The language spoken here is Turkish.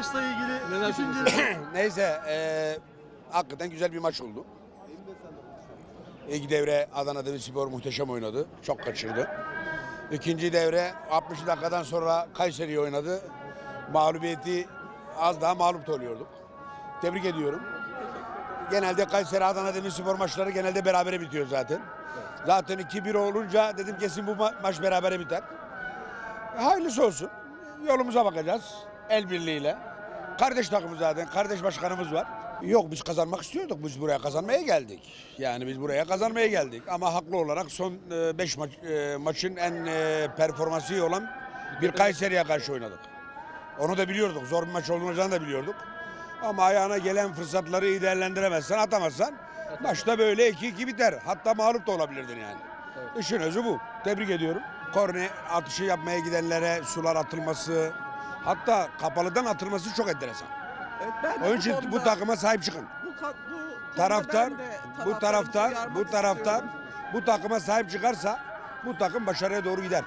maçla ilgili Neler? Neyse eee hakikaten güzel bir maç oldu. İlk devre Adana Demirspor muhteşem oynadı. Çok kaçırdı. İkinci devre 60 dakikadan sonra Kayseri oynadı. Mağlubiyeti az daha mağlup da oluyorduk. Tebrik ediyorum. Genelde Kayseri Adana Demirspor maçları genelde berabere bitiyor zaten. Zaten 2-1 olunca dedim kesin bu ma- maç berabere biter. Hayırlısı olsun. Yolumuza bakacağız. El birliğiyle. Kardeş takımı zaten. Kardeş başkanımız var. Yok biz kazanmak istiyorduk. Biz buraya kazanmaya geldik. Yani biz buraya kazanmaya geldik. Ama haklı olarak son 5 maç, e, maçın en e, performansı iyi olan bir Kayseri'ye karşı oynadık. Onu da biliyorduk. Zor bir maç olacağını da biliyorduk. Ama ayağına gelen fırsatları iyi değerlendiremezsen, atamazsan maçta böyle 2-2 biter. Hatta mağlup da olabilirdin yani. İşin özü bu. Tebrik ediyorum. Korne atışı yapmaya gidenlere sular atılması, hatta kapalıdan atılması çok enteresan. Evet, ben Onun için bu takıma sahip çıkın. bu, bu Taraftar, bu taraftar, bu taraftar bu takıma sahip çıkarsa bu takım başarıya doğru gider.